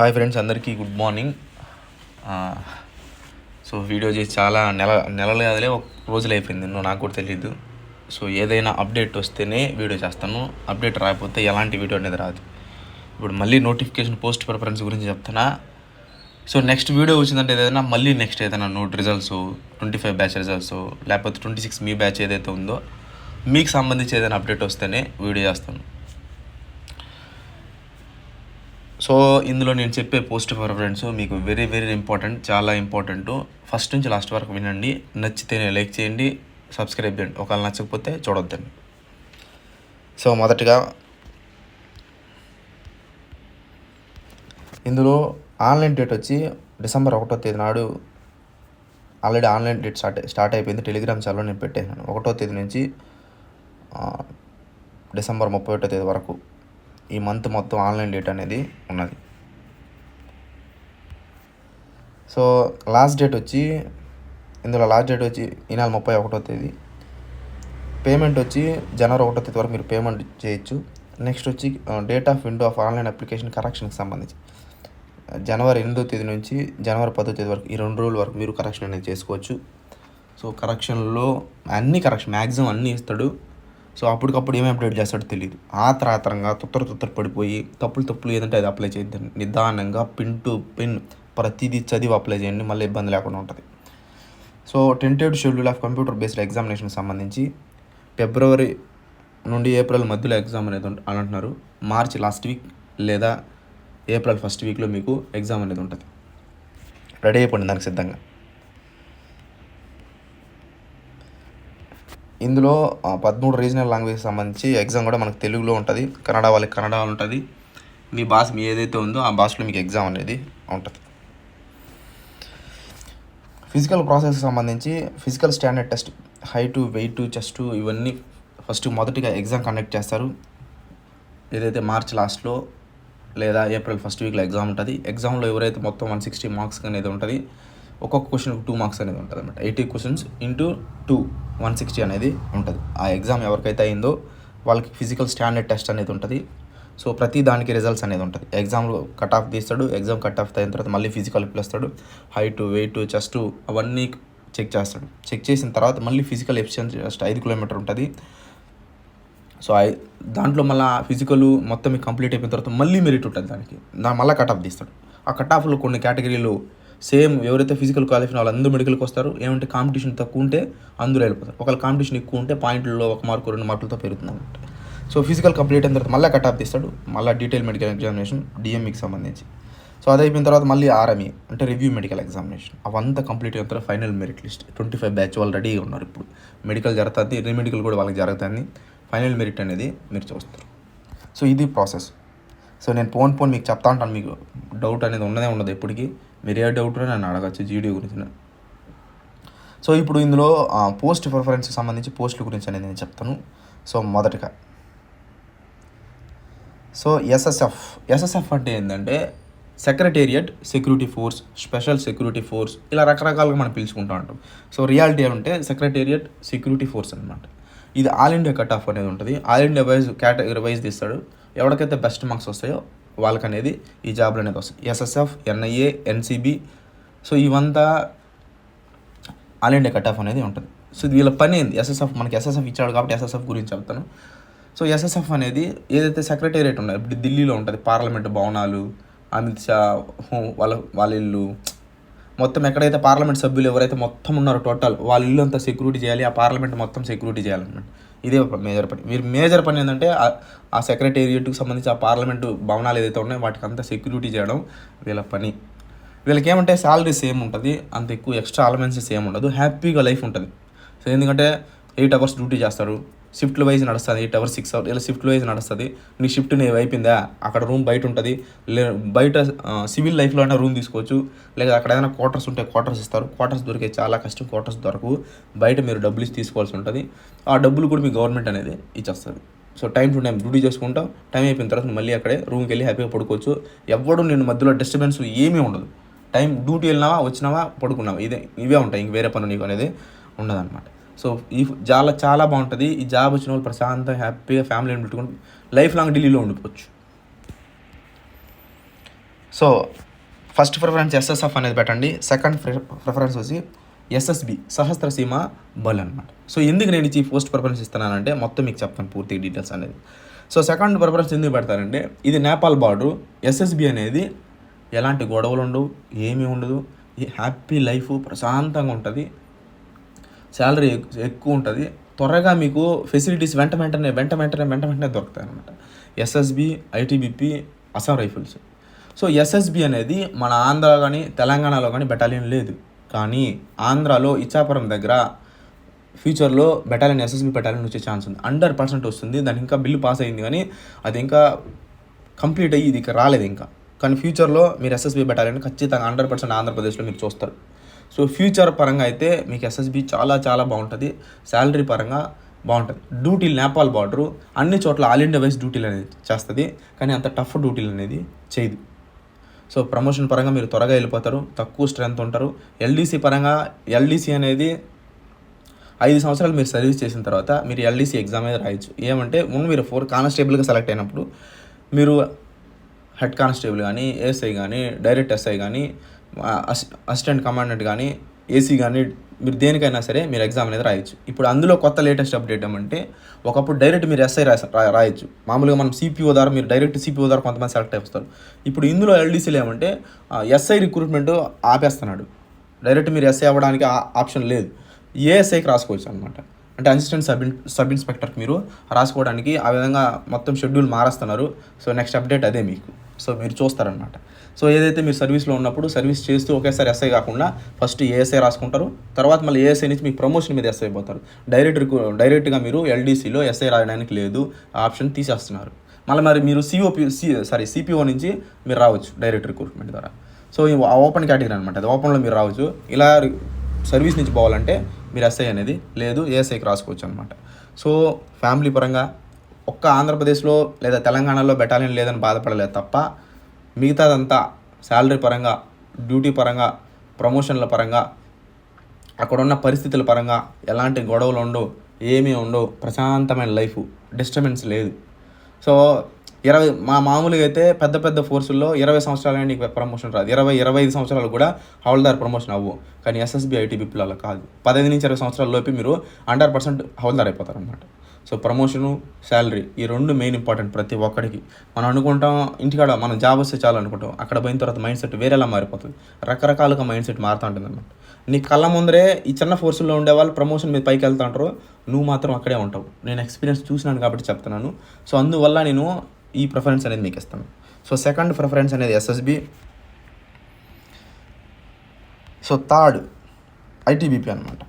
Hi friends అందరికీ good morning. So video చేసి చాలా నెల నెలలు కాదులే ఒక రోజులు అయిపోయింది నువ్వు నాకు కూడా తెలియదు సో ఏదైనా అప్డేట్ వస్తేనే వీడియో చేస్తాను. అప్డేట్ రాకపోతే ఎలాంటి వీడియో అనేది రాదు. ఇప్పుడు మళ్ళీ నోటిఫికేషన్ పోస్ట్ ప్రిఫరెన్స్ గురించి చెప్తున్నా. సో నెక్స్ట్ వీడియో వచ్చిందంటే ఏదైనా మళ్ళీ నెక్స్ట్ ఏదైనా note results twenty five batch results లేకపోతే ట్వంటీ సిక్స్ మీ బ్యాచ్ ఏదైతే ఉందో మీకు సంబంధించి ఏదైనా అప్డేట్ వస్తేనే వీడియో చేస్తాను. సో ఇందులో నేను చెప్పే పోస్ట్ ప్రిఫరెన్స్ మీకు వెరీ వెరీ ఇంపార్టెంట్ చాలా ఇంపార్టెంట్ ఫస్ట్ నుంచి లాస్ట్ వరకు వినండి నచ్చితేనే లైక్ చేయండి సబ్స్క్రైబ్ చేయండి. ఒకవేళ నచ్చకపోతే చూడొద్దండి. సో మొదటగా ఇందులో ఆన్లైన్ డేట్ వచ్చి డిసెంబర్ ఒకటో తేదీ నాడు already online date start start అయిపోయింది. టెలిగ్రామ్ ఛానల్లో నేను పెట్టేసాను ఒకటో తేదీ నుంచి డిసెంబర్ ముప్పై ఒకటో తేదీ వరకు. ఈ మంత్ మొత్తం ఆన్లైన్ డేట్ అనేది ఉన్నది. సో లాస్ట్ డేట్ వచ్చి ఇందులో లాస్ట్ డేట్ వచ్చి ఈ నెల ముప్పై ఒకటో తేదీ. పేమెంట్ వచ్చి జనవరి ఒకటో తేదీ వరకు మీరు పేమెంట్ చేయొచ్చు. నెక్స్ట్ వచ్చి date of window of online application కరెక్షన్కి సంబంధించి. జనవరి ఎనిమిదో తేదీ నుంచి జనవరి పదో తేదీ వరకు ఈ రెండు రోజుల వరకు మీరు కరెక్షన్ అనేది చేసుకోవచ్చు. సో కరెక్షన్లో అన్ని కరెక్షన్ మ్యాక్సిమం అన్నీ ఇస్తాడు. సో అప్పటికప్పుడు ఏమి అప్డేట్ చేస్తాడో తెలియదు ఆతరాతరంగా తొత్తర తుత్తర పడిపోయి తప్పులు తప్పులు ఏదంటే అది అప్లై చేద్దాం నిదానంగా పిన్ టు పిన్ ప్రతిదీ చదివి అప్లై చేయండి మళ్ళీ ఇబ్బంది లేకుండా ఉంటుంది. So tented schedule of computer based examination సంబంధించి ఫిబ్రవరి నుండి ఏప్రిల్ మధ్యలో ఎగ్జామ్ అనేది అని అంటున్నారు. మార్చ్ లాస్ట్ వీక్ లేదా ఏప్రిల్ ఫస్ట్ వీక్లో మీకు ఎగ్జామ్ అనేది ఉంటుంది. రెడీ అయిపోండి దానికి సిద్ధంగా. ఇందులో పదమూడు రీజనల్ లాంగ్వేజ్ సంబంధించి ఎగ్జామ్ కూడా మనకు తెలుగులో ఉంటుంది. కన్నడ వాళ్ళకి కన్నడ ఉంటుంది. మీ భాష మీ ఏదైతే ఉందో ఆ భాషలో మీకు ఎగ్జామ్ అనేది ఉంటుంది. ఫిజికల్ ప్రాసెస్ సంబంధించి physical standard test height weight chest ఇవన్నీ ఫస్ట్ మొదటిగా ఎగ్జామ్ కండక్ట్ చేస్తారు. ఏదైతే మార్చ్ లాస్ట్లో లేదా ఏప్రిల్ ఫస్ట్ వీక్లో ఎగ్జామ్ ఉంటుంది. ఎగ్జామ్లో ఎవరైతే మొత్తం వన్ సిక్స్టీ మార్క్స్ అనేది ఉంటుంది ఒక్కొక్క క్వశ్చన్ టూ మార్క్స్ అనేది ఉంటుంది అనమాట eighty questions into two one sixty అనేది ఉంటుంది. ఆ ఎగ్జామ్ ఎవరికైతే అయిందో వాళ్ళకి ఫిజికల్ స్టాండర్డ్ టెస్ట్ అనేది ఉంటుంది. సో ప్రతి దానికి రిజల్ట్స్ అనేది ఉంటుంది. ఎగ్జామ్లో కట్ ఆఫ్ తీస్తాడు ఎగ్జామ్ కట్ ఆఫ్ అయిన తర్వాత మళ్ళీ ఫిజికల్ పిలుస్తాడు హైట్ వెయిట్ చెస్ట్ అవన్నీ చెక్ చేస్తాడు. చెక్ చేసిన తర్వాత మళ్ళీ ఫిజికల్ ఎఫిషియన్సీ జస్ట్ ఐదు కిలోమీటర్ ఉంటుంది. సో ఐ దాంట్లో మళ్ళీ ఫిజికల్ మొత్తం కంప్లీట్ అయిపోయిన తర్వాత మళ్ళీ మెరిట్ ఉంటుంది దానికి. దాని మళ్ళీ కట్ ఆఫ్ తీస్తాడు. ఆ కట్ ఆఫ్లో కొన్ని కేటగిరీలు సేమ్ ఎవరైతే ఫిజికల్ క్వాలిఫై వాళ్ళందరూ మెడికల్కి వస్తారు. ఏమంటే కాంపిటీషన్ తక్కువ ఉంటే అందులో వెళ్ళిపోతారు. ఒకవేళ కాంపిటీషన్ ఎక్కువ ఉంటే పాయింట్లలో ఒక మార్కు రెండు మార్కులతో పెరుగుతుంది అనమాట సో ఫిజికల్ కంప్లీట్ అయిన తర్వాత మళ్ళీ కట్ ఆఫ్ తీస్తాడు. మళ్ళీ డీటెయిల్ మెడికల్ ఎగ్జామినేషన్ డిఎంఈకి సంబంధించి. సో అది అయిపోయిన తర్వాత మళ్ళీ ఆర్ఎంఈ అంటే రివ్యూ మెడికల్ ఎగ్జామినేషన్. అవంతా కంప్లీట్ అయిన తర్వాత final merit list. Twenty five batch వాళ్ళు రెడీగా ఉన్నారు ఇప్పుడు. మెడికల్ జరుగుతుంది రీమెడికల్ కూడా వాళ్ళకి జరుగుతుంది. ఫైనల్ మెరిట్ అనేది మీరు చూస్తారు. సో ఇది ప్రాసెస్. సో నేను పోన్ పోన్ మీకు చెప్తా ఉంటాను మీకు. డౌట్ అనేది ఉన్నదే ఉండదు ఎప్పటికీ. మీరు ఏ డౌట్ నన్ను అడగచ్చు జీడియో గురించి సో ఇప్పుడు ఇందులో పోస్ట్ ప్రిఫరెన్స్కి సంబంధించి పోస్టుల గురించి అనేది నేను చెప్తాను. సో మొదటగా. So S S F S S F అంటే ఏంటంటే secretariat security force special security force ఇలా రకరకాలుగా మనం పిలుచుకుంటూ ఉంటాం. సో రియాలిటీ అంటే సెక్రటేరియట్ సెక్యూరిటీ ఫోర్స్ అనమాట ఇది ఆల్ ఇండియా కట్ ఆఫ్ అనేది ఉంటుంది. All India wise category wise తీస్తాడు. ఎవరికైతే బెస్ట్ మార్క్స్ వస్తాయో వాళ్ళకి అనేది ఈ జాబ్లు అనేది వస్తాయి S S F N I A N C B. So ఇవంతా ఆల్ ఇండియా కట్ ఆఫ్ అనేది ఉంటుంది. సో వీళ్ళ పని ఏంది? ఎస్ఎస్ఎఫ్ మనకి ఎస్ఎస్ఎఫ్ ఇచ్చాడు కాబట్టి ఎస్ఎస్ఎఫ్ గురించి చెప్తాను. సో ఎస్ఎస్ఎఫ్ అనేది ఏదైతే సెక్రటేరియట్ ఉన్నాయో ఇప్పుడు ఢిల్లీలో ఉంటుంది పార్లమెంట్ భవనాలు అమిత్ షా హోం వాళ్ళ వాళ్ళ ఇల్లు. మొత్తం ఎక్కడైతే పార్లమెంట్ సభ్యులు ఎవరైతే మొత్తం ఉన్నారో టోటల్ వాళ్ళ ఇల్లు అంతా సెక్యూరిటీ చేయాలి ఆ పార్లమెంట్ మొత్తం సెక్యూరిటీ చేయాలన్నమాట. ఇదే మేజర్ పని. మీరు మేజర్ పని ఏంటంటే ఆ- ఆ సెక్రటేరియట్కి సంబంధించి ఆ పార్లమెంటు భవనాలు ఏదైతే ఉన్నాయో వాటికి అంతా సెక్యూరిటీ చేయడం వీళ్ళ పని. వీళ్ళకి ఏమంటే శాలరీ సేమ్ ఉంటుంది అంత ఎక్కువ ఎక్స్ట్రా అలవెన్సెస్ ఏమి ఉండదు హ్యాపీగా లైఫ్ ఉంటుంది. సో ఎందుకంటే ఎయిట్ అవర్స్ డ్యూటీ చేస్తారు షిఫ్ట్ వైజ్ నడుస్తుంది ఎయిట్ అవర్స్ సిక్స్ అవర్స్ ఇలా షిఫ్ట్ వైజ్ నడుస్తుంది. నీ షిఫ్ట్ నీ అయిపోయిందా? అక్కడ రూమ్ బయట ఉంటుంది. లే బయట సివిల్ లైఫ్లో అయినా రూమ్ తీసుకోవచ్చు. లేదా అక్కడ ఏదైనా క్వార్టర్స్ ఉంటే క్వార్టర్స్ ఇస్తారు. క్వార్టర్స్ దొరికే చాలా కష్టం క్వార్టర్స్ దొరకవు బయట మీరు డబ్బులు ఇచ్చి తీసుకోవాల్సి ఉంటుంది. ఆ డబ్బులు కూడా మీ గవర్నమెంట్ అనేది ఇచ్చేస్తుంది. So time to time duty చేసుకుంటాం. టైం అయిపోయిన తర్వాత మళ్ళీ అక్కడే రూమ్కి వెళ్ళి హ్యాపీగా పడుకోవచ్చు. ఎవడు నేను మధ్యలో డిస్టర్బెన్స్ ఏమీ ఉండదు. టైం డ్యూటీ వెళ్ళినావా వచ్చినావా పడుకున్నావా? ఇదే ఇవే ఉంటాయి. ఇంక వేరే పని నీకు అనేది ఉండదన్నమాట. సో ఈ చాలా చాలా బాగుంటుంది. ఈ జాబ్ వచ్చిన వాళ్ళు ప్రశాంతంగా హ్యాపీగా ఫ్యామిలీని పెట్టుకుని లైఫ్ లాంగ్ ఢిల్లీలో ఉండిపోవచ్చు. So first preference S S F అనేది పెట్టండి. సెకండ్ ప్రిఫరెన్స్ వచ్చి S S B Sashastra Seema Bal అనమాట సో ఎందుకు నేను ఈ పోస్ట్ ప్రిఫరెన్స్ ఇస్తున్నానంటే మొత్తం మీకు చెప్తాను పూర్తి డీటెయిల్స్ అనేది. సో సెకండ్ ప్రిఫరెన్స్ ఎందుకు పెడతారంటే ఇది నేపాల్ బార్డర్. ఎస్ఎస్బి అనేది ఎలాంటి గొడవలు ఉండవు ఏమీ ఉండదు. హ్యాపీ లైఫ్ ప్రశాంతంగా ఉంటుంది. శాలరీ ఎక్కువ ఉంటుంది. త్వరగా మీకు ఫెసిలిటీస్ వెంట వెంటనే వెంట వెంటనే వెంట వెంటనే దొరుకుతాయి అనమాట S S B I T B P Assam rifles. So S S B అనేది మన ఆంధ్ర కానీ తెలంగాణలో కానీ బెటాలియన్ లేదు. కానీ ఆంధ్రాలో ఇచ్చాపురం దగ్గర ఫ్యూచర్లో battalion S S B battalion వచ్చే ఛాన్స్ ఉంది. హండ్రెడ్ పర్సెంట్ వస్తుంది. దానికి ఇంకా బిల్లు పాస్ అయింది కానీ అది ఇంకా కంప్లీట్ అయ్యి ఇది రాలేదు ఇంకా. కానీ ఫ్యూచర్లో మీరు ఎస్ఎస్బి బెటాలియన్ ఖచ్చితంగా హండ్రెడ్ పర్సెంట్ ఆంధ్రప్రదేశ్లో మీరు చూస్తారు. సో ఫ్యూచర్ పరంగా అయితే మీకు ఎస్ఎస్బి చాలా చాలా బాగుంటుంది. శాలరీ పరంగా బాగుంటుంది. డ్యూటీలు నేపాల్ బార్డరు అన్ని చోట్ల ఆల్ ఇండియా వైస్ డ్యూటీలు అనేది చేస్తుంది. కానీ అంత టఫ్ డ్యూటీలు అనేది చేయదు. సో ప్రమోషన్ పరంగా మీరు త్వరగా వెళ్ళిపోతారు. తక్కువ స్ట్రెంత్ ఉంటారు. ఎల్డీసీ పరంగా ఎల్డీసీ అనేది ఐదు సంవత్సరాలు మీరు సర్వీస్ చేసిన తర్వాత మీరు ఎల్డీసీ ఎగ్జామ్ అనేది రాయొచ్చు. ఏమంటే ముందు మీరు ఫోర్ కానిస్టేబుల్గా సెలెక్ట్ అయినప్పుడు మీరు హెడ్ కానిస్టేబుల్ కానీ ఏఎస్ఐ కానీ డైరెక్ట్ ఎస్ఐ కానీ అసిస్టెంట్ కమాండెంట్ కానీ ఏసీ కానీ మీరు దేనికైనా సరే మీరు ఎగ్జామ్ అనేది రాయొచ్చు. ఇప్పుడు అందులో కొత్త లేటెస్ట్ అప్డేట్ ఏమంటే ఒకప్పుడు డైరెక్ట్ మీరు ఎస్ఐ రాస రాయొచ్చు. మామూలుగా మనం సిపిఓ ద్వారా మీరు డైరెక్ట్ సిపిఓ ద్వారా కొంతమంది సెలెక్ట్ అయిపోతారు. ఇప్పుడు ఇందులో ఎల్డీసీలు ఏమంటే ఎస్ఐ రిక్రూట్మెంట్ ఆపేస్తున్నాడు. డైరెక్ట్ మీరు ఎస్ఐ అవ్వడానికి ఆ- ఆప్షన్ లేదు. ఏఎస్ఐకి రాసుకోవచ్చు అనమాట అంటే అసిస్టెంట్ సబ్ సబ్ ఇన్స్పెక్టర్కి మీరు రాసుకోవడానికి ఆ విధంగా మొత్తం షెడ్యూల్ మారుస్తున్నారు. సో నెక్స్ట్ అప్డేట్ అదే మీకు. సో మీరు చూస్తారనమాట సో ఏదైతే మీరు సర్వీస్లో ఉన్నప్పుడు సర్వీస్ చేస్తూ ఒకేసారి ఎస్ఐ కాకుండా ఫస్ట్ ఏఎస్ఐ రాసుకుంటారు. తర్వాత మళ్ళీ ఏఎస్ఐ నుంచి మీకు ప్రమోషన్ మీద ఎస్ఐ పోతారు డైరెక్ట్ డైరెక్ట్గా మీరు ఎల్డీసీలో ఎస్ఐ రాయడానికి లేదు. ఆప్షన్ తీసేస్తున్నారు. మళ్ళీ మరి మీరు సిఓపి సి సారీ సిపిఓ నుంచి మీరు రావచ్చు డైరెక్ట్ రిక్రూట్మెంట్ ద్వారా. సో ఓపెన్ కేటగిరీ అనమాట అది ఓపెన్లో మీరు రావచ్చు. ఇలా సర్వీస్ నుంచి పోవాలంటే మీరు ఎస్ఐ అనేది లేదు ఏఎస్ఐకి రాసుకోవచ్చు అనమాట సో ఫ్యామిలీ పరంగా ఒక్క ఆంధ్రప్రదేశ్లో లేదా తెలంగాణలో బెటాలియన్ లేదని బాధపడలేదు తప్ప మిగతాదంతా శాలరీ పరంగా డ్యూటీ పరంగా ప్రమోషన్ల పరంగా అక్కడ ఉన్న పరిస్థితుల పరంగా ఎలాంటి గొడవలు ఉండవు ఏమీ ఉండవు ప్రశాంతమైన లైఫ్ డిస్టర్బెన్స్ లేదు. సో ఇరవై మా మామూలుగా అయితే పెద్ద పెద్ద ఫోర్సుల్లో ఇరవై సంవత్సరాలనే నీకు ప్రమోషన్ రాదు. ఇరవై ఇరవై ఐదు సంవత్సరాలు కూడా హౌల్దార్ ప్రమోషన్ అవ్వు. కానీ ఎస్ఎస్బి ఐటీబీపీలో అలా కాదు. పదహైదు నుంచి ఇరవై సంవత్సరాల లోపు మీరు హండ్రెడ్ పర్సెంట్ హౌల్దార్ అయిపోతారు అనమాట సో ప్రమోషను శాలరీ ఈ రెండు మెయిన్ ఇంపార్టెంట్ ప్రతి ఒక్కడికి. మనం అనుకుంటాం ఇంటికాడ మనం జాబ్ వస్తే చాలు అనుకుంటాం. అక్కడ పోయిన తర్వాత మైండ్ సెట్ వేరేలా మారిపోతుంది. రకరకాలుగా మైండ్ సెట్ మారుతూ ఉంటుంది అనమాట నీ కళ్ళ ముందరే ఈ చిన్న ఫోర్సుల్లో ఉండే వాళ్ళు ప్రమోషన్ మీద పైకి వెళ్తా ఉంటారు. నువ్వు మాత్రం అక్కడే ఉంటావు. నేను ఎక్స్పీరియన్స్ చూసినాను కాబట్టి చెప్తున్నాను. సో అందువల్ల నేను ఈ ప్రిఫరెన్స్ అనేది మీకు ఇస్తాను. సో సెకండ్ ప్రిఫరెన్స్ అనేది S S B so third I T B P అనమాట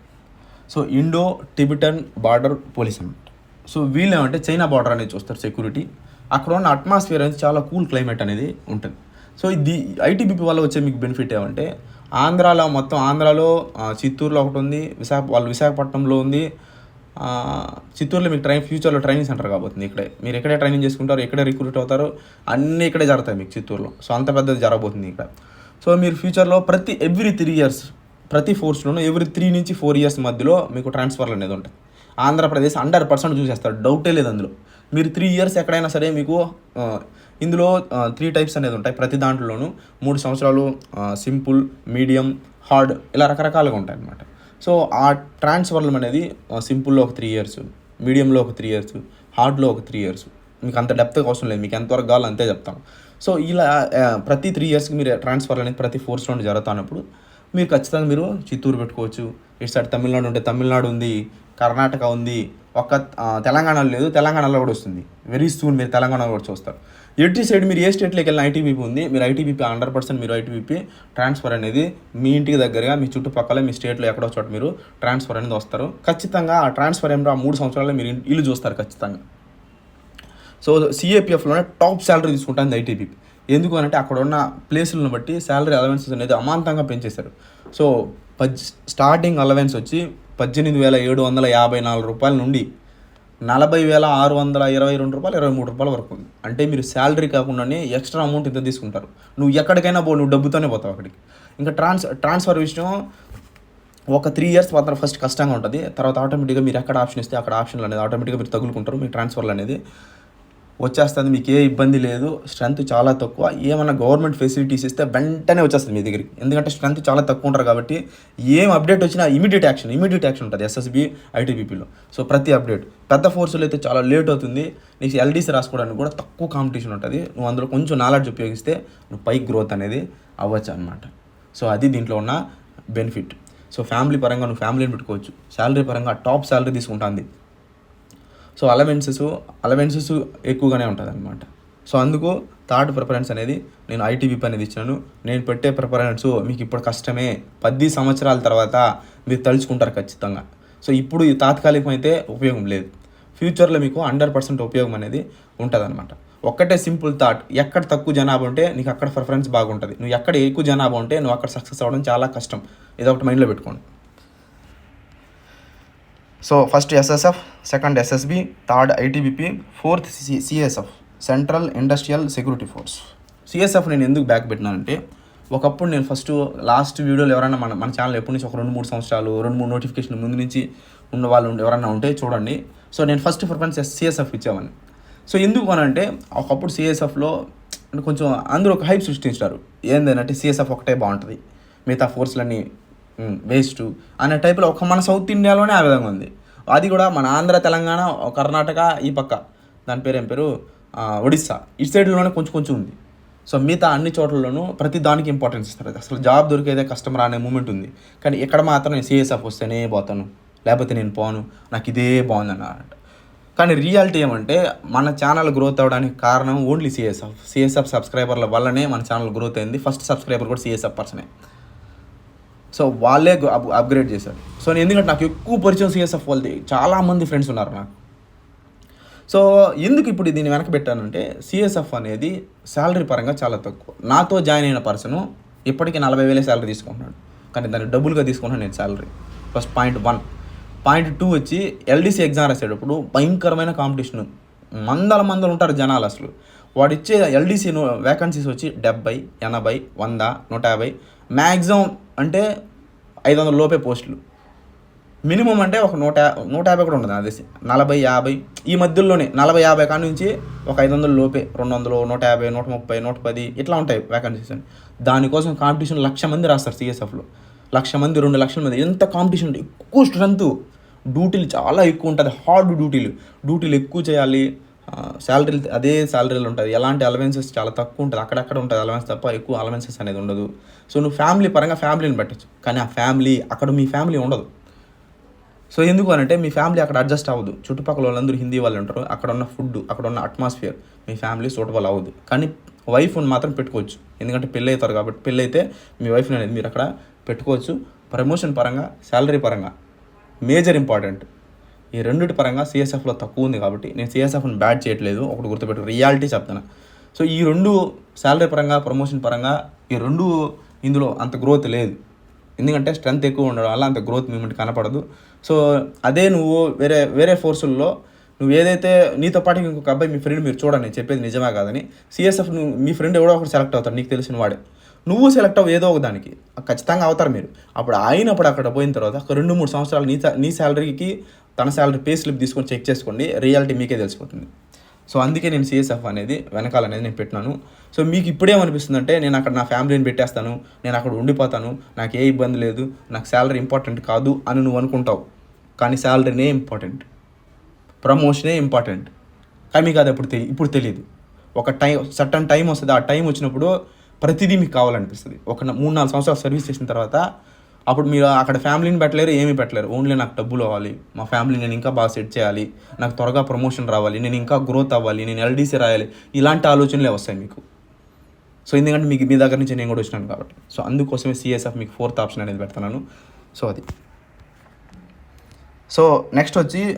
so Indo Tibetan border police అనమాట సో వీళ్ళు ఏమంటే చైనా బార్డర్ అనేది చూస్తారు సెక్యూరిటీ అక్కడ ఉన్న అట్మాస్ఫియర్ అనేది చాలా కూల్ క్లైమేట్ అనేది ఉంటుంది. సో ఇది ఐటీబీపీ వల్ల వచ్చే మీకు బెనిఫిట్ ఏమంటే ఆంధ్రాలో మొత్తం ఆంధ్రాలో చిత్తూరులో ఒకటి ఉంది విశాఖ వాళ్ళు విశాఖపట్నంలో ఉంది చిత్తూరులో మీకు ట్రైన్ ఫ్యూచర్లో ట్రైనింగ్ సెంటర్ కాబోతుంది ఇక్కడే. మీరు ఎక్కడే ట్రైనింగ్ చేసుకుంటారు ఎక్కడే రిక్రూట్ అవుతారు అన్నీ ఇక్కడే జరుగుతాయి మీకు చిత్తూరులో. సో అంత పెద్దది జరగబోతుంది ఇక్కడ. సో మీరు ఫ్యూచర్లో ప్రతి ఎవ్రీ త్రీ ఇయర్స్ ప్రతి ఫోర్స్లోనూ ఎవ్రీ త్రీ నుంచి ఫోర్ ఇయర్స్ మధ్యలో మీకు ట్రాన్స్ఫర్లు అనేది ఉంటాయి ఆంధ్రప్రదేశ్ హండ్రెడ్ పర్సెంట్ చూసేస్తారు. డౌటే లేదు అందులో. మీరు త్రీ ఇయర్స్ ఎక్కడైనా సరే మీకు ఇందులో త్రీ టైప్స్ అనేది ఉంటాయి. ప్రతి దాంట్లోనూ మూడు సంవత్సరాలు సింపుల్ మీడియం హార్డ్ ఇలా రకరకాలుగా ఉంటాయి అన్నమాట సో ఆ ట్రాన్స్ఫర్లం అనేది సింపుల్లో ఒక త్రీ ఇయర్స్ మీడియంలో ఒక త్రీ ఇయర్స్ హార్డ్లో ఒక త్రీ ఇయర్స్ మీకు అంత డెప్త్గా అవసరం లేదు. మీకు ఎంతవరకు కావాలో అంతే చెప్తాను సో ఇలా ప్రతి త్రీ ఇయర్స్కి మీరు ట్రాన్స్ఫర్ అనేది ప్రతి ఫోర్స్లో జరుగుతున్నప్పుడు మీరు ఖచ్చితంగా మీరు చిత్తూరు పెట్టుకోవచ్చు. ఇటు సైడ్ తమిళనాడు ఉంటే తమిళనాడు ఉంది కర్ణాటక ఉంది ఒక్క తెలంగాణలో లేదు తెలంగాణలో కూడా వస్తుంది. వెరీ సూన్ మీరు తెలంగాణలో కూడా చూస్తారు. ఎటు సైడ్ మీరు ఏ స్టేట్లోకి వెళ్ళిన ఐటీబీపీ ఉంది. మీరు I T B P hundred percent మీరు I T B P transfer అనేది మీ ఇంటికి దగ్గరగా మీ చుట్టుపక్కల మీ స్టేట్లో ఎక్కడో చోట మీరు ట్రాన్స్ఫర్ అనేది వస్తారు. ఖచ్చితంగా ఆ ట్రాన్స్ఫర్ ఏమిటో ఆ మూడు సంవత్సరాలు మీరు ఇల్లు చూస్తారు ఖచ్చితంగా. సో సిఏపిఎఫ్లోనే టాప్ శాలరీ తీసుకుంటుంది ఐటీబీపీ ఎందుకు అంటే అక్కడ ఉన్న ప్లేసులను బట్టి శాలరీ అలవెన్సెస్ అనేది అమాంతంగా పెంచేశారు. సో పజ్ స్టార్టింగ్ అలవెన్స్ వచ్చి పద్దెనిమిది వేల ఏడు వందల యాభై నాలుగు రూపాయల నుండి నలభై వేల ఆరు వందల ఇరవై రెండు రూపాయలు ఇరవై మూడు రూపాయల వరకు ఉంది. అంటే మీరు శాలరీ కాకుండానే ఎక్స్ట్రా అమౌంట్ ఇంత తీసుకుంటారు. నువ్వు ఎక్కడికైనా పో నువ్వు డబ్బుతోనే పోతావు అక్కడికి. ఇంకా ట్రాన్స్ ట్రాన్స్ఫర్ విషయం ఒక త్రీ ఇయర్స్ మాత్రం ఫస్ట్ కష్టంగా ఉంటుంది. తర్వాత ఆటోమేటిక్గా మీరు ఎక్కడ ఆప్షన్ ఇస్తే అక్కడ ఆప్షన్లు అనేది ఆటోమేటిక్గా మీరు తగులుకుంటారు మీ ట్రాన్స్ఫర్లు అనేది. వచ్చేస్తుంది మీకు ఏ ఇబ్బంది లేదు. స్ట్రెంత్ చాలా తక్కువ. ఏమైనా గవర్నమెంట్ ఫెసిలిటీస్ ఇస్తే వెంటనే వచ్చేస్తుంది మీ దగ్గరికి. ఎందుకంటే స్ట్రెంత్ చాలా తక్కువ ఉంటారు కాబట్టి ఏం అప్డేట్ వచ్చినా ఇమీడియట్ యాక్షన్ ఇమీడియట్ యాక్షన్ ఉంటుంది ఎస్ఎస్బి ఐటీబీపీలో సో ప్రతి అప్డేట్. పెద్ద ఫోర్సులు అయితే చాలా లేట్ అవుతుంది. నీకు ఎల్డీసీ రాసుకోవడానికి కూడా తక్కువ కాంపిటీషన్ ఉంటుంది. నువ్వు అందులో కొంచెం నాలెడ్జ్ ఉపయోగిస్తే నువ్వు పై గ్రోత్ అనేది అవ్వచ్చు అనమాట సో అది దీంట్లో ఉన్న బెనిఫిట్ సో ఫ్యామిలీ పరంగా నువ్వు ఫ్యామిలీని పెట్టుకోవచ్చు. శాలరీ పరంగా టాప్ శాలరీ తీసుకుంటుంది. సో అలవెన్సెస్ అలవెన్సెస్ ఎక్కువగానే ఉంటుంది అనమాట సో అందుకు థర్డ్ ప్రిఫరెన్స్ అనేది నేను ఐటీబీపీ అనేది ఇచ్చినాను. నేను పెట్టే ప్రిఫరెన్స్ మీకు ఇప్పుడు కష్టమే. పది సంవత్సరాల తర్వాత మీరు తలుచుకుంటారు ఖచ్చితంగా. సో ఇప్పుడు ఈ తాత్కాలికం అయితే ఉపయోగం లేదు. ఫ్యూచర్లో మీకు హండ్రెడ్ పర్సెంట్ ఉపయోగం అనేది ఉంటుంది అనమాట ఒక్కటే సింపుల్ థాట్ ఎక్కడ తక్కువ జనాభా ఉంటే నీకు అక్కడ ప్రిఫరెన్స్ బాగుంటుంది. నువ్వు ఎక్కడ ఎక్కువ జనాభా ఉంటే నువ్వు అక్కడ సక్సెస్ అవ్వడం చాలా కష్టం. ఇది ఒకటి మైండ్లో పెట్టుకోండి. So first S S F second S S B third I T B P fourth C S F central industrial security force C S F నేను ఎందుకు బ్యాక్ పెట్టినానంటే ఒకప్పుడు నేను ఫస్ట్ లాస్ట్ వీడియోలో ఎవరైనా మన మన ఛానల్ ఎప్పటి నుంచి ఒక రెండు మూడు సంవత్సరాలు రెండు మూడు నోటిఫికేషన్ ముందు నుంచి ఉన్న వాళ్ళు ఎవరైనా ఉంటే చూడండి. సో నేను first preference C S F ఇచ్చామని సో ఎందుకు అనంటే ఒకప్పుడు సిఎస్ఎఫ్లో అంటే కొంచెం అందరూ ఒక హైప్ సృష్టించారు ఏంటంటే సిఎస్ఎఫ్ ఒకటే బాగుంటుంది. మిగతా ఫోర్స్లన్నీ వేస్ట్ అనే టైప్లో ఒక మన సౌత్ ఇండియాలోనే ఆ విధంగా ఉంది. అది కూడా మన ఆంధ్ర తెలంగాణ కర్ణాటక ఈ పక్క. దాని పేరు ఏం పేరు ఒడిస్సా. ఇటు సైడ్లోనే కొంచెం కొంచెం ఉంది. సో మిగతా అన్ని చోట్లలోనూ ప్రతి దానికి ఇంపార్టెన్స్ ఇస్తారు. అసలు జాబ్ దొరికేదే కస్టమర్ అనే మూమెంట్ ఉంది. కానీ ఇక్కడ మాత్రం నేను సిఎస్ఎఫ్ వస్తేనే పోతాను. లేకపోతే నేను పోను. నాకు ఇదే బాగుంది అన్నమాట కానీ రియాలిటీ ఏమంటే మన ఛానల్ గ్రోత్ అవ్వడానికి కారణం ఓన్లీ సిఎస్ఎఫ్ సిఎస్ఎఫ్ సబ్స్క్రైబర్ల వల్లనే మన ఛానల్ గ్రోత్ అయింది. ఫస్ట్ సబ్స్క్రైబర్ కూడా సిఎస్ఎఫ్ పర్సనే. సో వాళ్ళే అప్ అప్గ్రేడ్ చేశారు. సో నేను ఎందుకంటే నాకు ఎక్కువ పరిచయం సిఎస్ఎఫ్ వాళ్ళది. చాలామంది ఫ్రెండ్స్ ఉన్నారు నాకు. సో ఎందుకు ఇప్పుడు దీన్ని వెనక పెట్టానంటే సిఎస్ఎఫ్ అనేది శాలరీ పరంగా చాలా తక్కువ. నాతో జాయిన్ అయిన పర్సన్ ఇప్పటికీ నలభై వేలే శాలరీ తీసుకుంటున్నాడు. కానీ దాన్ని డబ్బులుగా తీసుకుంటున్నాను నేను salary first point one point two వచ్చి ఎల్డీసీ ఎగ్జామ్ రాసేటప్పుడు భయంకరమైన కాంపిటీషన్ మందల మందలు ఉంటారు జనాలు అసలు. వాడు ఇచ్చే ఎల్డీసీ వేకన్సీస్ వచ్చి డెబ్బై ఎనభై వంద నూట యాభై. మ్యాక్సిమం అంటే ఐదు వందల లోపే పోస్టులు. మినిమం అంటే ఒక నూట నూట యాభై కూడా ఉండదు అదే నలభై యాభై ఈ మధ్యలోనే నలభై యాభై కాడ నుంచి ఒక ఐదు వందల లోపే రెండు వందలు నూట యాభై నూట ముప్పై నూట పది ఇట్లా ఉంటాయి వేకెన్సీస్ అని. దానికోసం కాంపిటీషన్ లక్ష మంది రాస్తారు సిఎస్ఎఫ్లో లక్ష మంది రెండు లక్షల మంది. ఎంత కాంపిటీషన్ ఉంటుంది ఎక్కువ స్ట్రెంత్ డ్యూటీలు చాలా ఎక్కువ ఉంటుంది. హార్డ్ డ్యూటీలు డ్యూటీలు ఎక్కువ చేయాలి. శాలరీలు అదే శాలరీలు ఉంటుంది ఎలాంటి అలవెన్సెస్ చాలా తక్కువ ఉంటుంది. అక్కడక్కడ ఉంటుంది అలవెన్స్ తప్ప ఎక్కువ అలవెన్సెస్ అనేది ఉండదు. సో నువ్వు ఫ్యామిలీ పరంగా ఫ్యామిలీని పెట్టచ్చు. కానీ ఆ ఫ్యామిలీ అక్కడ మీ ఫ్యామిలీ ఉండదు. సో ఎందుకు అంటే మీ ఫ్యామిలీ అక్కడ అడ్జస్ట్ అవ్వదు. చుట్టుపక్కల వాళ్ళందరూ హిందీ వాళ్ళు ఉంటారు. అక్కడ ఉన్న ఫుడ్ అక్కడ ఉన్న అట్మాస్ఫియర్ మీ ఫ్యామిలీ సూటబుల్ అవ్వదు. కానీ వైఫ్ని మాత్రం పెట్టుకోవచ్చు. ఎందుకంటే పెళ్ళి అవుతారు కాబట్టి పెళ్ళి అయితే మీ వైఫ్ని అనేది మీరు అక్కడ పెట్టుకోవచ్చు. ప్రమోషన్ పరంగా శాలరీ పరంగా మేజర్ ఇంపార్టెంట్ ఈ రెండిటి పరంగా సిఎస్ఎఫ్లో తక్కువ ఉంది కాబట్టి నేను సిఎస్ఎఫ్ని బ్యాడ్ చేయట్లేదు. ఒకటి గుర్తుపెట్టు రియాలిటీ చెప్తాను సో ఈ రెండు శాలరీ పరంగా ప్రమోషన్ పరంగా ఈ రెండు ఇందులో అంత గ్రోత్ లేదు. ఎందుకంటే స్ట్రెంత్ ఎక్కువ ఉండడం వల్ల అంత గ్రోత్ మూమెంట్ కనపడదు. సో అదే నువ్వు వేరే వేరే ఫోర్సుల్లో నువ్వు ఏదైతే నీతో పాటు ఇంకొక అబ్బాయి మీ ఫ్రెండ్ మీరు చూడండి నేను చెప్పేది నిజమే కాదని సిఎస్ఎఫ్ నువ్వు మీ ఫ్రెండ్ ఎవడో ఒకటి సెలెక్ట్ అవుతాడు నీకు తెలిసిన వాడే. నువ్వు సెలెక్ట్ అవ్వ ఏదో ఒక దానికి. ఖచ్చితంగా అవుతారు మీరు. అప్పుడు అయినప్పుడు అక్కడ పోయిన తర్వాత ఒక రెండు మూడు సంవత్సరాలు నీ నీ శాలరీకి తన శాలరీ పే స్లిప్ తీసుకొని చెక్ చేసుకోండి రియాలిటీ మీకే తెలిసిపోతుంది. సో అందుకే నేను సిఎస్ఎఫ్ అనేది వెనకాల అనేది నేను పెట్టినాను. సో మీకు ఇప్పుడేమనిపిస్తుంది అంటే నేను అక్కడ నా ఫ్యామిలీని పెట్టేస్తాను నేను అక్కడ ఉండిపోతాను నాకు ఏ ఇబ్బంది లేదు నాకు శాలరీ ఇంపార్టెంట్ కాదు అని నువ్వు అనుకుంటావు. కానీ శాలరీనే ఇంపార్టెంట్ ప్రమోషనే ఇంపార్టెంట్ కానీ మీకు అది అప్పుడు తెలి ఇప్పుడు తెలియదు ఒక టైం సటన్ టైం వస్తుంది ఆ టైం వచ్చినప్పుడు ప్రతిదీ మీకు కావాలనిపిస్తుంది. ఒక మూడు నాలుగు సంవత్సరాలు సర్వీస్ చేసిన తర్వాత అప్పుడు మీరు అక్కడ ఫ్యామిలీని పెట్టలేరు ఏమీ పెట్టలేరు. ఓన్లీ నాకు డబ్బులు అవ్వాలి. మా ఫ్యామిలీ నేను ఇంకా బాగా సెట్ చేయాలి. నాకు త్వరగా ప్రమోషన్ రావాలి. నేను ఇంకా గ్రోత్ అవ్వాలి. నేను ఎల్డీసీ రాయాలి. ఇలాంటి ఆలోచనలే వస్తాయి మీకు. సో ఎందుకంటే మీకు మీ దగ్గర నుంచి నేను కూడా వచ్చినాను కాబట్టి. సో అందుకోసమే సిఎస్ఎఫ్ మీకు ఫోర్త్ ఆప్షన్ అనేది పెడతాను సో అది. సో నెక్స్ట్ వచ్చి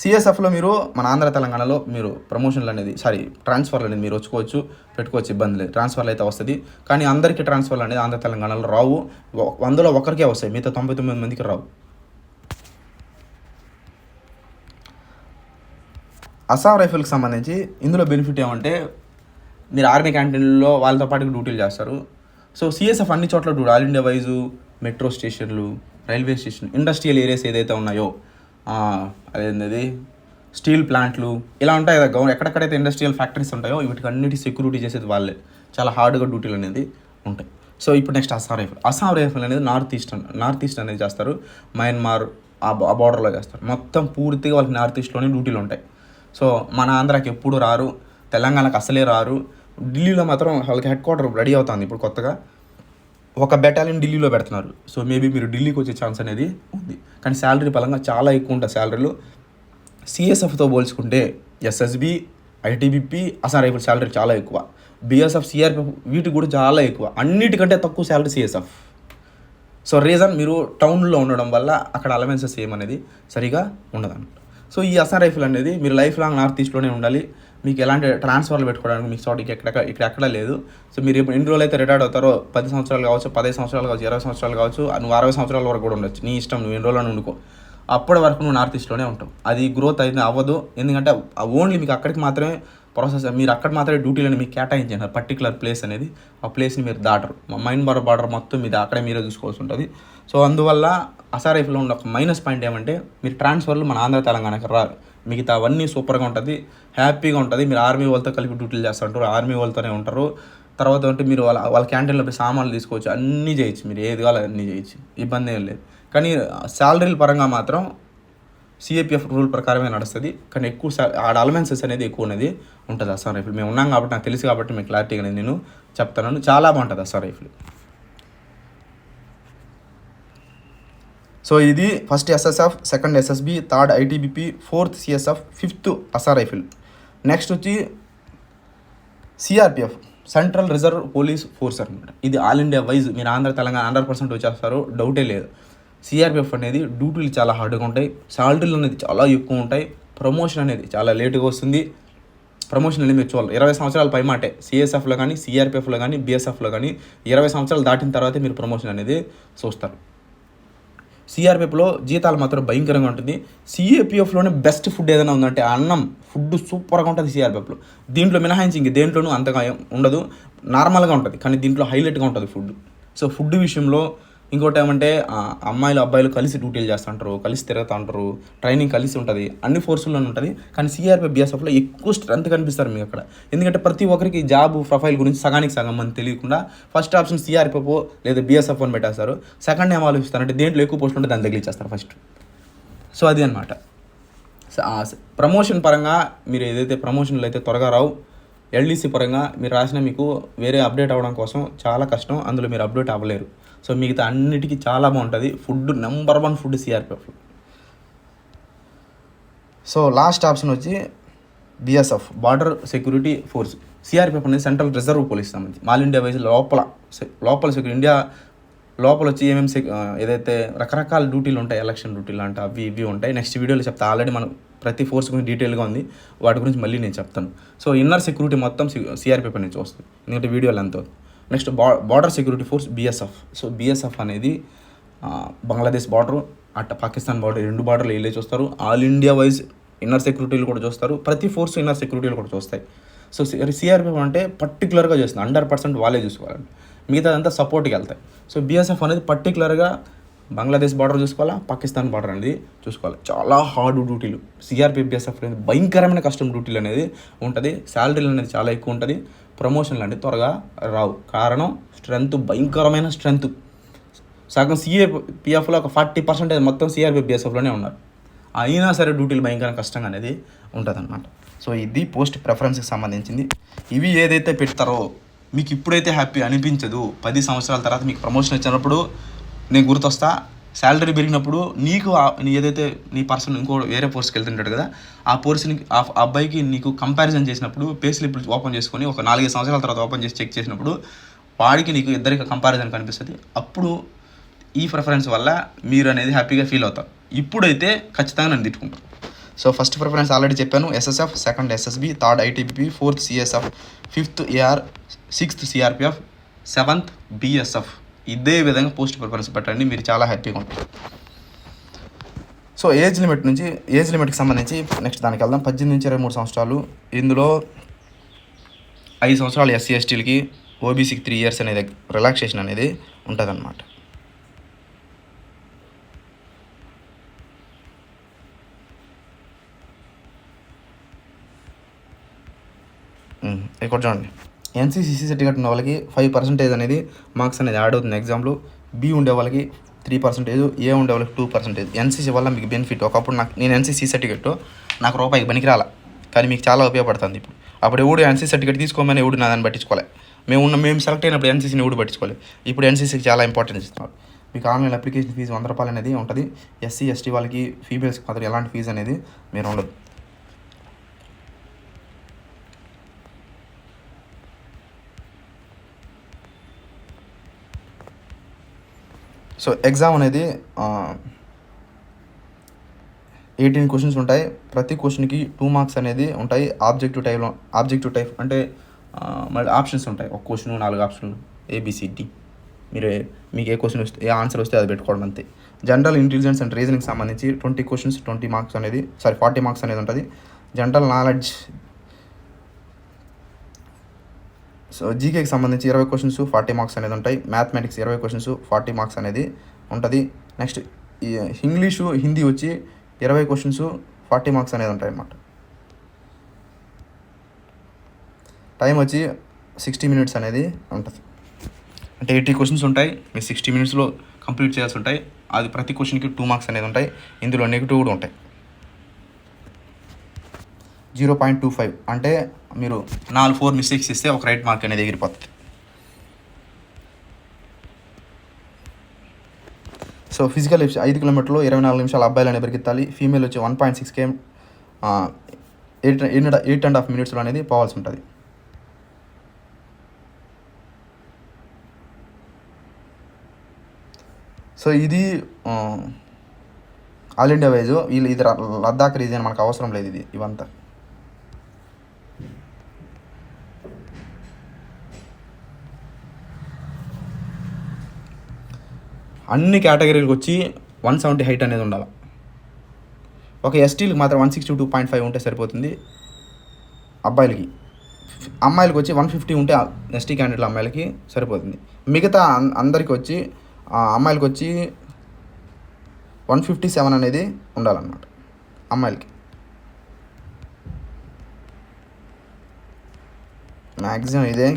సిఎస్ఎఫ్లో మీరు మన ఆంధ్ర తెలంగాణలో మీరు ప్రమోషన్లు అనేది సారీ ట్రాన్స్ఫర్లు అనేది మీరు వచ్చుకోవచ్చు పెట్టుకోవచ్చు ఇబ్బంది లేదు. ట్రాన్స్ఫర్లు అయితే వస్తుంది. కానీ అందరికీ ట్రాన్స్ఫర్లు అనేది ఆంధ్ర తెలంగాణలో రావు. వందలో ఒకరికే వస్తాయి. మిగతా తొంభై తొమ్మిది మందికి రావు. అస్సాం రైఫిల్కి సంబంధించి ఇందులో బెనిఫిట్ ఏమంటే మీరు ఆర్మీ క్యాంటీన్లో వాళ్ళతో పాటు డ్యూటీలు చేస్తారు. సో సిఎస్ఎఫ్ అన్ని చోట్ల ఆల్ ఇండియా వైజు మెట్రో స్టేషన్లు రైల్వే స్టేషన్ ఇండస్ట్రియల్ ఏరియాస్ ఏదైతే ఉన్నాయో అదేంది స్టీల్ ప్లాంట్లు. ఇలా ఉంటాయి కదా గవర్నమెంట్ ఎక్కడెక్కడైతే ఇండస్ట్రియల్ ఫ్యాక్టరీస్ ఉంటాయో వీటికి అన్నిటి సెక్యూరిటీ చేసేది వాళ్ళే. చాలా హార్డ్గా డ్యూటీలు అనేది ఉంటాయి. సో ఇప్పుడు next Assam rifle. Assam rifle అనేది నార్త్ ఈస్ట్ నార్త్ ఈస్ట్ అనేది చేస్తారు. మయన్మార్ ఆ బార్డర్లో చేస్తారు. మొత్తం పూర్తిగా వాళ్ళకి నార్త్ ఈస్ట్లోనే డ్యూటీలు ఉంటాయి. సో మన ఆంధ్రాకి ఎప్పుడు రారు? తెలంగాణకు అసలే రారు. ఢిల్లీలో మాత్రం వాళ్ళకి హెడ్ క్వార్టర్ రెడీ అవుతుంది ఇప్పుడు కొత్తగా. ఒక బెటాలియన్ ఢిల్లీలో పెడుతున్నారు. సో మేబీ మీరు ఢిల్లీకి వచ్చే ఛాన్స్ అనేది ఉంది. కానీ శాలరీ పరంగా చాలా ఎక్కువ ఉంటుంది శాలరీలు సిఎస్ఎఫ్తో పోల్చుకుంటే SSB ITBP Assam rifle salary చాలా ఎక్కువ. బిఎస్ఎఫ్ సిఆర్పిఎఫ్ వీటికి కూడా చాలా ఎక్కువ. అన్నిటికంటే తక్కువ శాలరీ సిఎస్ఎఫ్ సో రీజన్ మీరు టౌన్లో ఉండడం వల్ల అక్కడ అలవెన్సెస్ ఏమనేది సరిగా ఉండదన్నమాట సో ఈ అసాం రైఫిల్ అనేది మీరు లైఫ్ లాంగ్ నార్త్ ఈస్ట్లోనే ఉండాలి. మీకు ఎలాంటి ట్రాన్స్ఫర్లు పెట్టుకోవడానికి మీకు చోట ఇక్కడ ఇక్కడ ఎక్కడ లేదు. సో మీరు ఇప్పుడు ఎన్ని రోజులు అయితే రిటైర్డ్ అవుతారో పది సంవత్సరాలు కావచ్చు పదిహేను సంవత్సరాలు కావచ్చు ఇరవై సంవత్సరాలు కావచ్చు నువ్వు అరవై సంవత్సరాల వరకు కూడా ఉండొచ్చు. నీ ఇష్టం నువ్వు ఎన్ని రోజులు ఉండుకో. అప్పటి వరకు నువ్వు నార్త్ ఈస్ట్లోనే ఉంటావు. అది గ్రోత్ అయితే అవ్వదు. ఎందుకంటే ఓన్లీ మీకు అక్కడికి మాత్రమే ప్రాసెస్ మీరు అక్కడ మాత్రమే డ్యూటీలను మీకు కేటాయించారు. పర్టికులర్ ప్లేస్ అనేది ఆ ప్లేస్ని మీరు దాటరు. మైండ్ బార్ బార్డర్ మొత్తం మీద అక్కడే మీరే చూసుకోవాల్సి ఉంటుంది. సో అందువల్ల అసారైఫ్లో ఉన్న ఒక మైనస్ పాయింట్ ఏమంటే మీరు ట్రాన్స్ఫర్లు మన ఆంధ్ర తెలంగాణకి రారు. మిగతా అవన్నీ సూపర్గా ఉంటుంది. హ్యాపీగా ఉంటుంది. మీరు ఆర్మీ వాళ్ళతో కలిపి డ్యూటీలు చేస్తుంటారు. ఆర్మీ వాళ్ళతోనే ఉంటారు. తర్వాత అంటే మీరు వాళ్ళ వాళ్ళ క్యాంటీన్లో పోయి సామాన్లు తీసుకోవచ్చు. అన్నీ చేయొచ్చు మీరు. ఏది కావాలో అన్నీ చేయొచ్చు. ఇబ్బంది ఏం లేదు. కానీ శాలరీల పరంగా మాత్రం సిఏపిఎఫ్ రూల్ ప్రకారమే నడుస్తుంది. కానీ ఎక్కువ ఆడ అలవెన్సెస్ అనేది ఎక్కువ అనేది ఉంటుంది అస్సాం రైఫిల్. మేము ఉన్నాం కాబట్టి నాకు తెలుసు కాబట్టి మీకు క్లారిటీగా అనేది నేను చెప్తాను చాలా బాగుంటుంది అస్సాం రైఫిల్. సో ఇది first SSF second SSB third ITBP fourth CISF fifth Assam rifle. Next వచ్చి CRPF central reserve police force అనమాట ఇది ఆల్ ఇండియా వైజ్ మీరు ఆంధ్ర తెలంగాణ హండ్రెడ్ పర్సెంట్ వచ్చేస్తారు డౌటే లేదు. సిఆర్పిఎఫ్ అనేది డ్యూటీలు చాలా హార్డ్గా ఉంటాయి సాలరీలు అనేది చాలా ఎక్కువ ఉంటాయి ప్రమోషన్ అనేది చాలా లేటుగా వస్తుంది. ప్రమోషన్ అనేది మీరు చూడాలి. ఇరవై సంవత్సరాల పై మాటే సిఎస్ఎఫ్లో కానీ సిఆర్పిఎఫ్లో కానీ బిఎస్ఎఫ్లో కానీ ఇరవై సంవత్సరాలు దాటిన తర్వాతే మీరు ప్రమోషన్ అనేది చూస్తారు. సిఆర్పిఎఫ్లో జీతాలు మాత్రం భయంకరంగా ఉంటుంది. సిఏపిఎఫ్లోనే బెస్ట్ ఫుడ్ ఏదైనా ఉందంటే అన్నం ఫుడ్ సూపర్గా ఉంటుంది సిఆర్పిఎఫ్లో దీంట్లో మినహాయించి ఇంక దేంట్లోనూ అంతగా ఉండదు. నార్మల్గా ఉంటుంది కానీ దీంట్లో హైలైట్గా ఉంటుంది ఫుడ్ సో ఫుడ్ విషయంలో ఇంకోటి ఏమంటే అమ్మాయిలు అబ్బాయిలు కలిసి డ్యూటీలు చేస్తుంటారు కలిసి తిరుగుతూ ఉంటారు ట్రైనింగ్ కలిసి ఉంటుంది అన్ని ఫోర్సుల్లోనే ఉంటుంది కానీ సిఆర్పి బిఎస్ఎఫ్లో ఎక్కువ స్ట్రెంత్ కనిపిస్తారు మీకు అక్కడ. ఎందుకంటే ప్రతి ఒక్కరికి జాబ్ ప్రొఫైల్ గురించి సగానికి సగం మంది తెలియకుండా ఫస్ట్ ఆప్షన్ సిఆర్పిఎఫ్ లేదా బిఎస్ఎఫ్ అని పెట్టేస్తారు. సెకండ్ ఏం ఆలోచిస్తారంటే దేంట్లో ఎక్కువ పోస్ట్ ఉంటే దాన్ని తగిలిచ్చేస్తారు ఫస్ట్. సో అది అనమాట ప్రమోషన్ పరంగా మీరు ఏదైతే ప్రమోషన్లు అయితే త్వరగా రావు ఎల్డీసీ పరంగా మీరు రాసిన మీకు వేరే అప్డేట్ అవ్వడం కోసం చాలా కష్టం అందులో మీరు అప్డేట్ అవ్వలేరు. సో మిగతా అన్నిటికీ చాలా బాగుంటుంది. Food number one food CRPF so last option వచ్చి BSF border security force CRPF అనేది సెంట్రల్ రిజర్వ్ పోలీస్ సంబంధించి. మాల్ ఇండియా వైజ్ లోపల సె- లోపల సెక్యూరి ఇండియా లోపల వచ్చి ఏమేమి సెక్ ఏదైతే రకరకాల డ్యూటీలు ఉంటాయి ఎలక్షన్ డ్యూటీలు అంటే అవి ఇవి ఉంటాయి. నెక్స్ట్ వీడియోలో చెప్తా. ఆల్రెడీ మనం ప్రతి ఫోర్స్ గురించి డీటెయిల్గా ఉంది. వాటి గురించి మళ్ళీ నేను చెప్తాను. సో ఇన్నర్ సెక్యూరిటీ మొత్తం సిఆర్పిఎఫ్ నుంచి వస్తుంది. ఎందుకంటే వీడియోలు ఎంత నెక్స్ట్ బా border security force BSF. So BSF అనేది బంగ్లాదేశ్ బార్డర్ అట్ట పాకిస్తాన్ బార్డర్ రెండు బార్డర్లు వెళ్ళే చూస్తారు. ఆల్ ఇండియా వైజ్ ఇన్నర్ సెక్యూరిటీలు కూడా చూస్తారు. ప్రతి ఫోర్స్ ఇన్నర్ సెక్యూరిటీలు కూడా చూస్తాయి. సో సిఆర్పిఎఫ్ అంటే పర్టికులర్గా చేస్తుంది. హండ్రెడ్ పర్సెంట్ వాళ్ళే చూసుకోవాలండి. మిగతాదంతా సపోర్ట్కి వెళ్తాయి. సో బీఎస్ఎఫ్ అనేది పర్టికులర్గా బంగ్లాదేశ్ బార్డర్ చూసుకోవాలా? పాకిస్తాన్ బార్డర్ అనేది చూసుకోవాలి. చాలా హార్డ్ డ్యూటీలు సిఆర్పి అనేది భయంకరమైన కష్టం డ్యూటీలు అనేది ఉంటుంది. శాలరీలు అనేది చాలా ఎక్కువ ఉంటుంది. ప్రమోషన్లు అనేది త్వరగా రావు. కారణం స్ట్రెంత్ భయంకరమైన స్ట్రెంత్ సగం సిఏ పిఎఫ్లో ఒక ఫార్టీ పర్సెంటేజ్ మొత్తం సిఆర్పి ఉన్నారు. అయినా సరే డ్యూటీలు భయంకర కష్టంగా అనేది ఉంటుంది సో ఇది పోస్ట్ ప్రిఫరెన్స్కి సంబంధించింది. ఇవి ఏదైతే పెడతారో మీకు ఇప్పుడైతే హ్యాపీ అనిపించదు. పది సంవత్సరాల తర్వాత మీకు ప్రమోషన్ వచ్చినప్పుడు నేను గుర్తొస్తా శాలరీ పెరిగినప్పుడు నీకు నీ ఏదైతే నీ పర్సన్ ఇంకో వేరే పోస్ట్కి వెళ్తుంటాడు కదా ఆ పోర్స్ని ఆ ఆ అబ్బాయికి నీకు కంపారిజన్ చేసినప్పుడు పే స్లిప్ ఓపెన్ చేసుకొని ఒక నాలుగైదు సంవత్సరాల తర్వాత ఓపెన్ చేసి చెక్ చేసినప్పుడు వాడికి నీకు ఇద్దరికి కంపారిజన్ కనిపిస్తుంది. అప్పుడు ఈ ప్రిఫరెన్స్ వల్ల మీరు అనేది హ్యాపీగా ఫీల్ అవుతారు ఇప్పుడైతే ఖచ్చితంగా నన్ను తిట్టుకుంటారు. సో ఫస్ట్ ప్రిఫరెన్స్ ఆల్రెడీ చెప్పాను. SSF second SSB third ITBP fourth CISF fifth AR sixth CRPF seventh BSF ఇదే విధంగా పోస్ట్ ప్రిఫరెన్స్ పెట్టండి మీరు చాలా హ్యాపీగా ఉంటారు. సో ఏజ్ లిమిట్ నుంచి ఏజ్ లిమిట్కి సంబంధించి నెక్స్ట్ దానికి వెళ్దాం. పద్దెనిమిది నుంచి ఇరవై మూడు సంవత్సరాలు. ఇందులో ఐదు సంవత్సరాలు ఎస్సీ ఎస్టీలకి ఓబీసీకి త్రీ ఇయర్స్ అనేది రిలాక్సేషన్ అనేది ఉంటుందన్నమాట. ఇక్కడ చూడండి. ఎన్సీసీసీ సర్టిఫికేట్ ఉన్న వాళ్ళకి ఫైవ్ పర్సెంటేజ్ అనేది మార్క్స్ అనేది యాడ్ అవుతుంది. ఎగ్జామ్లో బి ఉండే వాళ్ళకి త్రీ పర్సెంటేజ్ ఏ ఉండే వాళ్ళకి టూ పర్సెంటేజ్. ఎన్సీసీ వల్ల మీకు బెనిఫిట్. ఒకప్పుడు నాకు నేను ఎన్సీసీ సర్టిఫికేట్ నాకు రూపాయికి పనికిరాల. కానీ మీకు చాలా ఉపయోగపడుతుంది ఇప్పుడు. అప్పుడు ఎవడు ఎన్సీసీ సర్టిఫికేట్ తీసుకోమని ఎవడు నా దాన్ని పట్టించుకోలే. మేము ఉన్న మేము సెలెక్ట్ అయినప్పుడు ఎన్సీసీని ఎవడు పట్టించుకోలేదు ఇప్పుడు ఎన్సీసీకి చాలా ఇంపార్టెన్స్ ఇస్తున్నారు. మీకు ఆన్లైన్ అప్లికేషన్ ఫీజు వంద రూపాయలు అనేది ఉంటుంది. ఎస్సీ ఎస్టీ వాళ్ళకి ఫీమేల్స్కి మాత్రం ఎలాంటి ఫీజు అనేది మీరు ఉండదు. సో ఎగ్జామ్ అనేది ఎయిటీన్ క్వశ్చన్స్ ఉంటాయి. ప్రతి క్వశ్చన్కి టూ మార్క్స్ అనేది ఉంటాయి. ఆబ్జెక్టివ్ టైప్లో ఆబ్జెక్టివ్ టైప్ అంటే మళ్ళీ ఆప్షన్స్ ఉంటాయి. ఒక క్వశ్చన్ నాలుగు ఆప్షన్లు ఏబిసిడి మీరు మీకు ఏ క్వశ్చన్ వస్తే ఏ ఆన్సర్ వస్తే అది పెట్టుకోవడం అంతే. జనరల్ ఇంటెలిజెన్స్ అండ్ రీజనింగ్ సంబంధించి ట్వంటీ క్వశ్చన్స్ ట్వంటీ మార్క్స్ అనేది సారీ ఫార్టీ మార్క్స్ అనేది ఉంటుంది. జనరల్ నాలెడ్జ్ సో జీకేకి సంబంధించి ఇరవై క్వశ్చన్స్ ఫార్టీ మార్క్స్ అనేది ఉంటాయి. మ్యాథమెటిక్స్ ఇరవై క్వశ్చన్స్ ఫార్టీ మార్క్స్ అనేది ఉంటుంది. నెక్స్ట్ ఈ ఇంగ్లీషు హిందీ వచ్చి ఇరవై క్వశ్చన్స్ ఫార్టీ మార్క్స్ అనేది ఉంటాయి అన్నమాట. టైం వచ్చి సిక్స్టీ మినిట్స్ అనేది ఉంటుంది. అంటే ఎయిటీ క్వశ్చన్స్ ఉంటాయి. మీరు సిక్స్టీ మినిట్స్లో కంప్లీట్ చేయాల్సి ఉంటాయి. అది ప్రతి క్వశ్చన్కి టూ మార్క్స్ అనేది ఉంటాయి. ఇందులో నెగిటివ్ కూడా ఉంటాయి. జీరో పాయింట్ టూ ఫైవ్ అంటే మీరు నాలుగు ఫోర్ మిస్టేక్స్ ఇస్తే ఒక రైట్ మార్క్ అనేది ఎగిరిపోతుంది. సో ఫిజికల్ ఐదు కిలోమీటర్లు ఇరవై నాలుగు నిమిషాలు అబ్బాయిలు అనేది పరిగెత్తాలి. ఫీమేల్ వచ్చి one point six KM eight eight and half మినిట్స్లో అనేది పోవాల్సి ఉంటుంది. సో ఇది ఆల్ ఇండియా వైజ్ వీళ్ళు ఇది లద్దాఖ్ రీజియన్ మనకు అవసరం లేదు ఇది ఇవంతా. అన్ని కేటగిరీలకు వచ్చి వన్ సెవెంటీ హైట్ అనేది ఉండాలి. ఒక ఎస్టీలకు మాత్రం one sixty two point five ఉంటే సరిపోతుంది అబ్బాయిలకి. అమ్మాయిలకి వచ్చి వన్ ఫిఫ్టీ ఉంటే ఎస్టీ క్యాండిడేట్ల అమ్మాయిలకి సరిపోతుంది. మిగతా అందరికి వచ్చి ఆ, అమ్మాయిలకి వచ్చి వన్ ఫిఫ్టీ సెవెన్ అనేది ఉండాలన్నమాట అమ్మాయిలకి. మ్యాక్సిమం ఇదే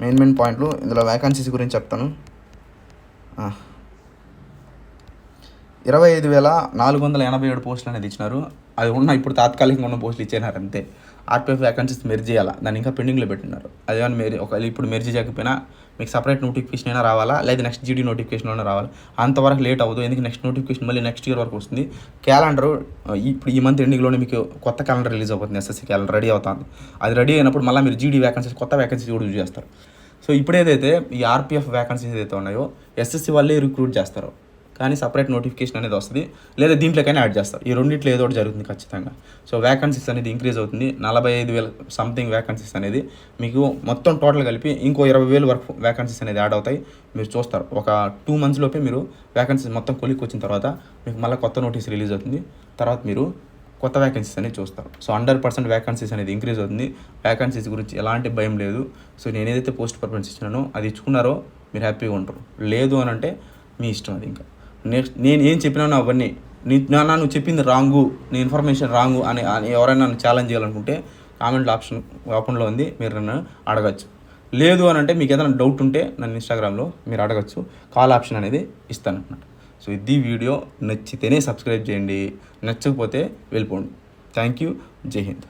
మెయిన్ మెయిన్ పాయింట్లు. ఇందులో వ్యాకన్సీస్ గురించి చెప్తాను. ఆ. ఇరవై ఐదు వేల నాలుగు వందల ఎనభై ఏడు పోస్టులు అనేది ఇచ్చినారు. అది ఉన్న ఇప్పుడు తాత్కాలికంగా ఉన్న పోస్టులు ఇచ్చేనారు అంతే. ఆర్పిఎఫ్ వ్యాకన్సీస్ మెర్జ్ చేయాలా? దాన్ని ఇంకా పెండింగ్లో పెట్టినారు అదేమన్నా మెరి ఒకవేళ ఇప్పుడు మెర్జ్ చేయకపోయినా మీకు సపరేట్ నోటిఫికేషన్ అయినా రావాలా? లేదా నెక్స్ట్ జీడీ నోటిఫికేషన్ అయినా రావాలా? అంతవరకు లేట్ అవ్వదు. ఎందుకు నెక్స్ట్ నోటిఫికేషన్ మళ్ళీ నెక్స్ట్ ఇయర్ వరకు వస్తుంది. క్యాలెండర్ ఇప్పుడు ఈ మంత్ ఎండింగ్లోనే మీకు కొత్త క్యాలెండర్ రిలీజ్ అవుతుంది ఎస్ఎస్సీ క్యాలెండర్ రెడీ అవుతుంది. అది రెడీ అయినప్పుడు మళ్ళీ మీరు జీడీ వ్యాకన్సీస్ కొత్త వ్యాకన్సీస్ కూడా యూజ్ చేస్తారు. సో ఇప్పుడు ఏదైతే ఈ ఆర్పిఎఫ్ వ్యాకన్సీస్ ఏదైతే ఉన్నాయో ఎస్ఎస్సీ వాళ్ళే రిక్రూట్ చేస్తారు. కానీ సపరేట్ నోటిఫికేషన్ అనేది వస్తుంది. లేదా దీంట్లోకైనా యాడ్ చేస్తారు. ఈ రెండింటిలో ఏదో ఒకటి జరుగుతుంది ఖచ్చితంగా. సో వ్యాకన్సీస్ అనేది ఇంక్రీజ్ అవుతుంది. నలభై ఐదు వేల సంథింగ్ వ్యాకన్సీస్ అనేది మీకు మొత్తం టోటల్ కలిపి ఇంకో ఇరవై వేలు వరకు వ్యాకన్సీస్ అనేది యాడ్ అవుతాయి. మీరు చూస్తారు. ఒక టూ మంత్స్ లోపే మీరు వ్యాకన్సీస్ మొత్తం కొలిక్కి వచ్చిన తర్వాత మీకు మళ్ళీ కొత్త నోటీస్ రిలీజ్ అవుతుంది. తర్వాత మీరు కొత్త వ్యాకెన్సీస్ అనేది చూస్తారు. సో హండ్రెడ్ పర్సెంట్ వ్యాకన్సీస్ అనేది ఇంక్రీజ్ అవుతుంది. వ్యాకన్సీస్ గురించి ఎలాంటి భయం లేదు. సో నేను ఏదైతే పోస్ట్ పర్ఫరెన్స్ ఇచ్చినానో అది ఇచ్చుకున్నారో మీరు హ్యాపీగా ఉంటారు. లేదు అని అంటే మీ ఇష్టం అది ఇంకా. నెక్స్ట్ నేను ఏం చెప్పినాను అవన్నీ. నీ నాన్న నువ్వు చెప్పింది రాంగు నీ ఇన్ఫర్మేషన్ రాంగు అని అని ఎవరైనా నన్ను ఛాలెంజ్ చేయాలనుకుంటే కామెంట్ ఆప్షన్ ఓపెన్లో ఉంది మీరు నన్ను అడగచ్చు. లేదు అని అంటే మీకు ఏదైనా డౌట్ ఉంటే నన్ను ఇన్స్టాగ్రామ్లో మీరు అడగచ్చు. కాల్ ఆప్షన్ అనేది ఇస్తాను అనమాట సో ఇది వీడియో నచ్చితేనే సబ్స్క్రైబ్ చేయండి. నచ్చకపోతే వెళ్ళిపోండి. థ్యాంక్ యూ జై హింద్.